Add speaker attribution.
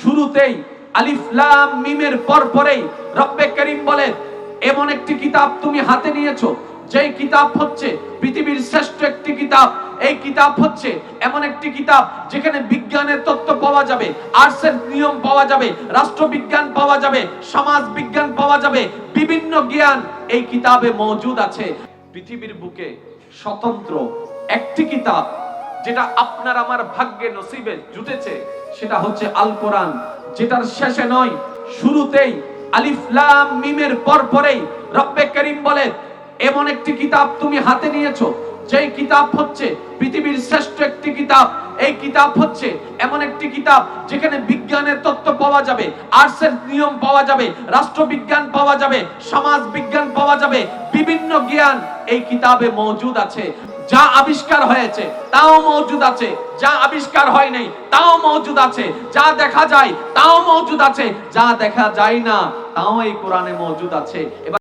Speaker 1: শুরুতেই আলিফ লাম মিমের পর পরেই রব্বে করিম বলে, এমন একটি কিতাব তুমি হাতে নিয়েছো, যেই কিতাব হচ্ছে পৃথিবীর শ্রেষ্ঠ একটি কিতাব। এই কিতাব হচ্ছে এমন একটি কিতাব যেখানে বিজ্ঞানের তত্ত্ব পাওয়া যাবে, আর্টসের নিয়ম পাওয়া যাবে, রাষ্ট্রবিজ্ঞান পাওয়া যাবে সমাজ বিজ্ঞান পাওয়া যাবে, বিভিন্ন জ্ঞান এই কিতাবে মজুদ আছে। পৃথিবীর বুকে স্বতন্ত্র একটি কিতাব যেটা আপনার আমার ভাগ্যে নসিবে জুটেছে, সেটা হচ্ছে আল কোরআন যেটার শেষে নয়, শুরুতেই আলিফ লাম মিমের পর পরেই রব্বে করিম বলে, এমন একটি কিতাব তুমি হাতে নিয়েছো, যেই কিতাব হচ্ছে পৃথিবীর শ্রেষ্ঠ একটি কিতাব। এই কিতাব হচ্ছে এমন একটি কিতাব যেখানে বিজ্ঞানের তত্ত্ব পাওয়া যাবে, আর্টসের নিয়ম পাওয়া যাবে, রাষ্ট্রবিজ্ঞান পাওয়া যাবে সমাজ বিজ্ঞান পাওয়া যাবে, বিভিন্ন জ্ঞান এই কিতাবে মজুদ আছে। যা আবিষ্কার হয়েছে, তাও মজুদ আছে। যা আবিষ্কার হয় নাই, তাও মজুদ আছে। যা দেখা যায়, তাও মজুদ আছে। যা দেখা যায় না, তাও এই কোরআনে মজুদ আছে। এবার